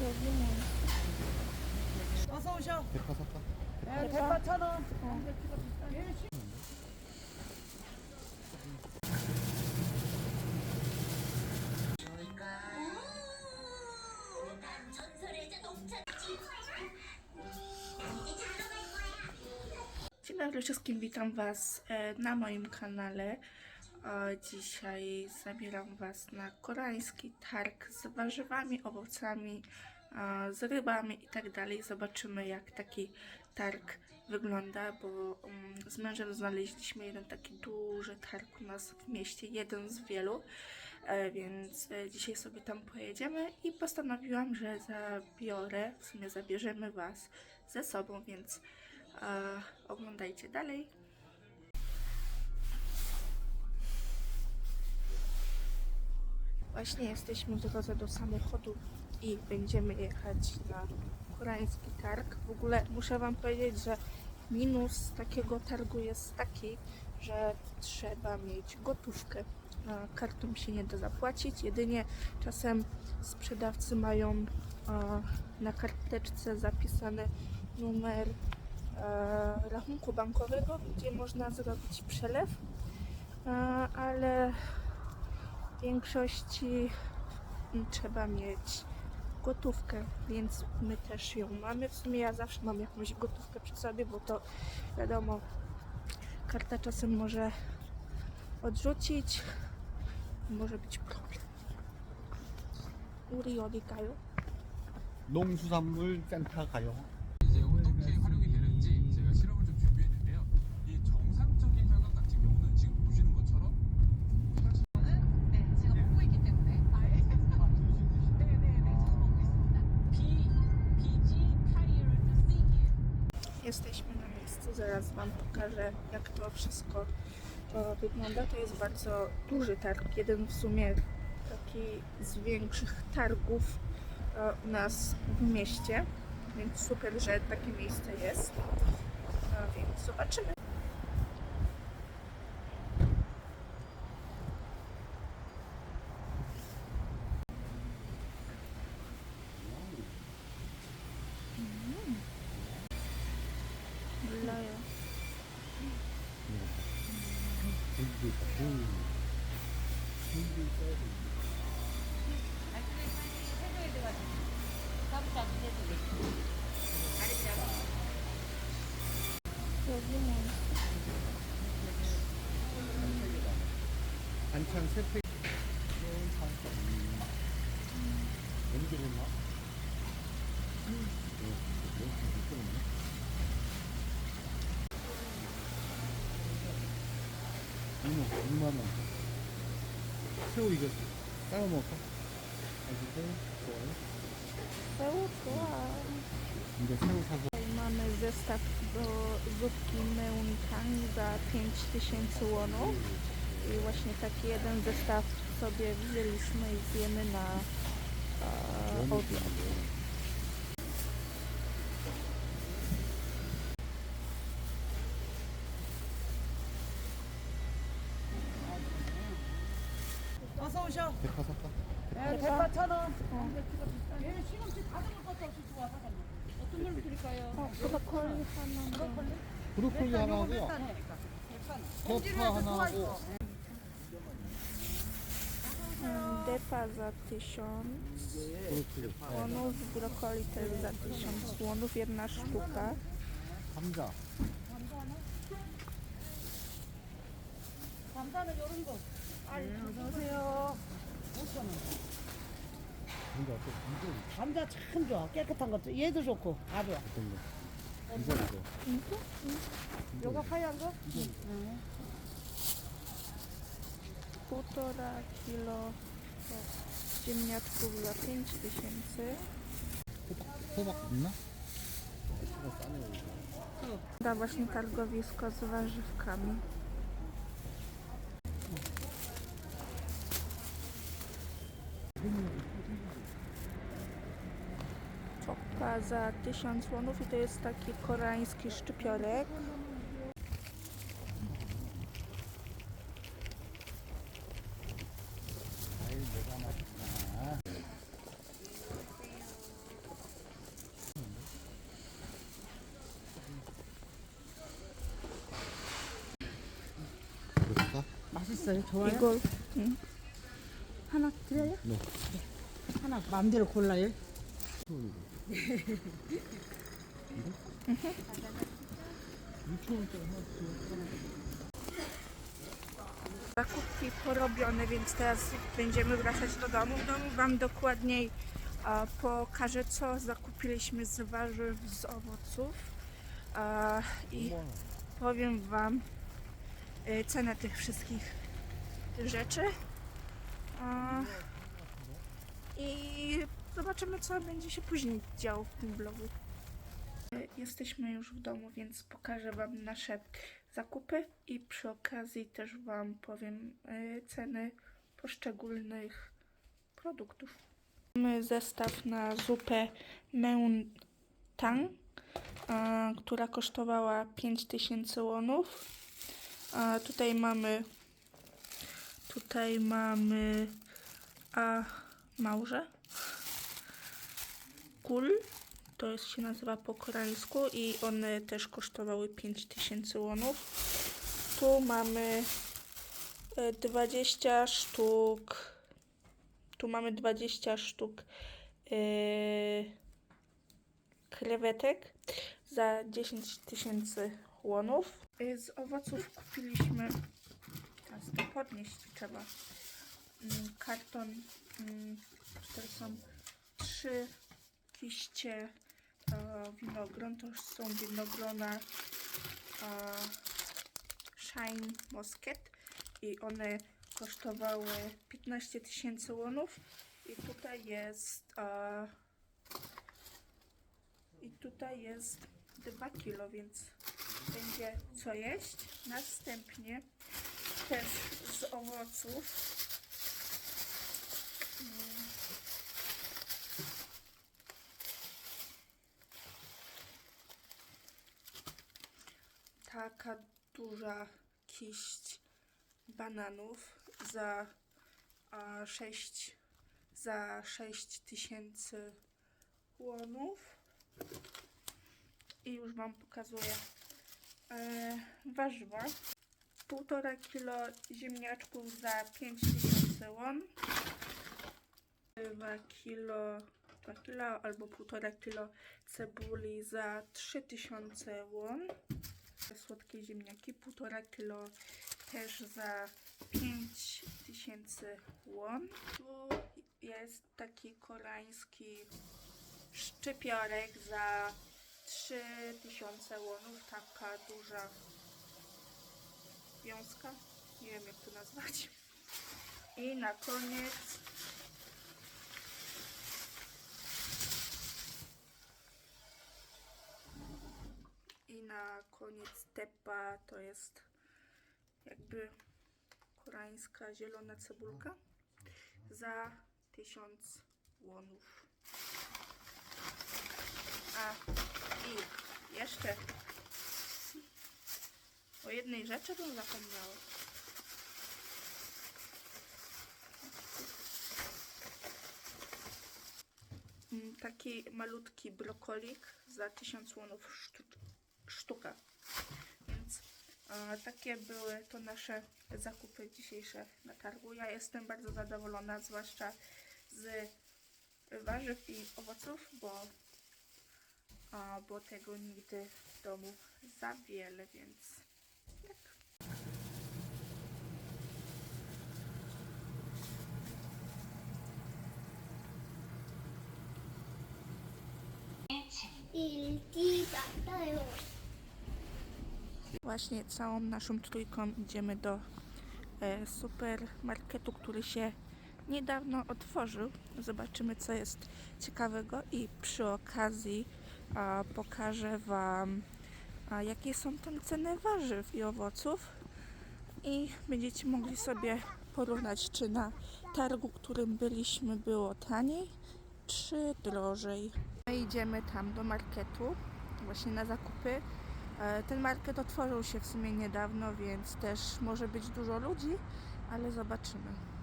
여기는 어서 오셔. 대파 샀다. 네, 대파 천 원. 난 전설의 자동차 지구야. 이제 자러 갈 거야. Dzień dobry wszystkim, witam Was e, na moim kanale. Dzisiaj zabieram Was na koreański targ z warzywami, owocami, z rybami i tak dalej. Zobaczymy jak taki targ wygląda, bo mm, z mężem znaleźliśmy jeden taki duży targ u nas w mieście, jeden z wielu, E, więc e, dzisiaj sobie tam pojedziemy i postanowiłam, że zabiorę, w sumie zabierzemy Was ze sobą, więc e, oglądajcie dalej. Właśnie jesteśmy w drodze do samochodu i będziemy jechać na koreański targ. W ogóle muszę Wam powiedzieć, że minus takiego targu jest taki, że trzeba mieć gotówkę. Kartą się nie da zapłacić, jedynie czasem sprzedawcy mają na karteczce zapisany numer rachunku bankowego, gdzie można zrobić przelew, ale większości mm, trzeba mieć gotówkę, więc my też ją mamy. W sumie ja zawsze mam jakąś gotówkę przy sobie, bo to wiadomo, karta czasem może odrzucić, może być problem. 우리 어디 가요? 농수산물 센터 가요. Zaraz Wam pokażę jak to wszystko e, wygląda. To jest bardzo duży targ, jeden w sumie taki z większych targów e, u nas w mieście, więc super, że takie miejsce jest. A więc zobaczymy. 여기는 반찬 세 팩. 너무 좋나? 이모, 2만 원. 새우 이거 따로 먹을까? 맛있게? 좋아요? 새우 좋아. 이제 새우 사서 Tutaj mamy zestaw do zupki Meuntan za 5000 wonów. I właśnie taki jeden zestaw sobie wzięliśmy i zjemy na e, obiad. 어서 오셔. 대파 샀다. 네, 대파 천 원. 얘는 시금치 다섯 것도 없이 좋아 사장님. 어떤 걸로 드릴까요? 어, 브로콜리 하나인데. 브로콜리 하나 하고요. 대파니까. 대파. 대파 하나 하고. Mm, Depa za 1000 브로콜리. wonów, brokoli też za 1000 wonów, jedna sztuka. 감자. 감자는 이런 거. 네, 어서 오세요. 5천 원. 감자 어때? 이거 감자 참 좋아. 깨끗한 것도 얘도 좋고 다 좋아. 어떤 거? 이거 이거. 요거 하얀 거? Półtora kilo ziemniaczków za 5000. 호박, 호박 있나? 호박 싸네요. 이거. Da właśnie targowisko z warzywkami. chyba za 1000 łonów i to jest taki koreański szczypiorek. 응? 하나 드려요? 네. 하나 마음대로 골라요? Zakupki porobione, więc teraz będziemy wracać do domu. W domu Wam dokładniej pokażę, co zakupiliśmy z warzyw, z owoców i powiem Wam e, cenę tych wszystkich rzeczy. E, I zobaczymy, co będzie się później działo w tym vlogu. E, Jesteśmy już w domu, więc pokażę Wam nasze zakupy i przy okazji też Wam powiem e, ceny poszczególnych produktów. Mamy zestaw na zupę Meuntan, e, która kosztowała 5000 łonów. A tutaj mamy tutaj mamy a małże kul to jest, się nazywa po koreańsku i one też kosztowały 5000 łonów. Tu mamy e, 20 sztuk. Tu mamy 20 sztuk e, krewetek za 10 tysięcy łonów. E, Z owoców kupiliśmy, teraz to podnieść trzeba, mm, karton, mm, to są trzy kiście e, winogron, to są winogrona e, Shine Muscat i one kosztowały 15 tysięcy łonów i tutaj jest e, i tutaj jest 2 kilo, więc będzie co jeść. Następnie też z owoców taka duża kiść bananów za a, 6 za 6 tysięcy łonów i już wam pokazuję e, warzywa. Półtora kilo ziemniaczków za 5 tysięcy łon 2 kilo 2 kilo albo półtora kilo cebuli za 3000 łon słodkie ziemniaki, 1,5 kilo też za 5000 łon. Tu jest taki koreański szczypiorek za 3000 łonów, taka duża wiązka, nie wiem jak to nazwać. I na koniec I na koniec tepa to jest jakby koreańska zielona cebulka za 1000 łonów. A i jeszcze o jednej rzeczy bym zapomniała. Mm, Taki malutki brokolik za 1000 łonów sztu- sztuka. Więc e, takie były to nasze zakupy dzisiejsze na targu. Ja jestem bardzo zadowolona, zwłaszcza z warzyw i owoców, bo, a, bo tego nigdy w domu za wiele, więc tak. Il tita, Właśnie całą naszą trójką idziemy do e, supermarketu, który się niedawno otworzył. Zobaczymy, co jest ciekawego i przy okazji a, pokażę Wam, a, jakie są tam ceny warzyw i owoców. I będziecie mogli sobie porównać, czy na targu, którym byliśmy, było taniej, czy drożej. My idziemy tam do marketu, właśnie na zakupy. E, Ten market otworzył się w sumie niedawno, więc też może być dużo ludzi, ale zobaczymy.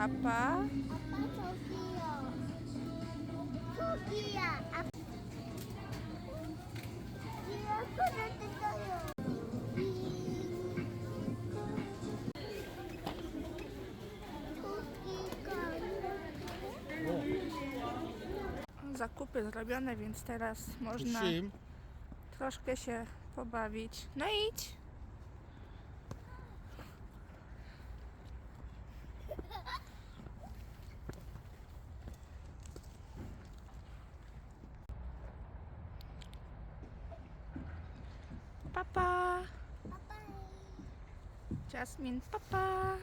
Papa. 아빠 저기요. 저기야. 아빠. 이렇게 뜯어요. O, Zakupy zrobione, więc teraz można Sim. troszkę się pobawić. No idź. Papa. 아빠. Jasmine, papa.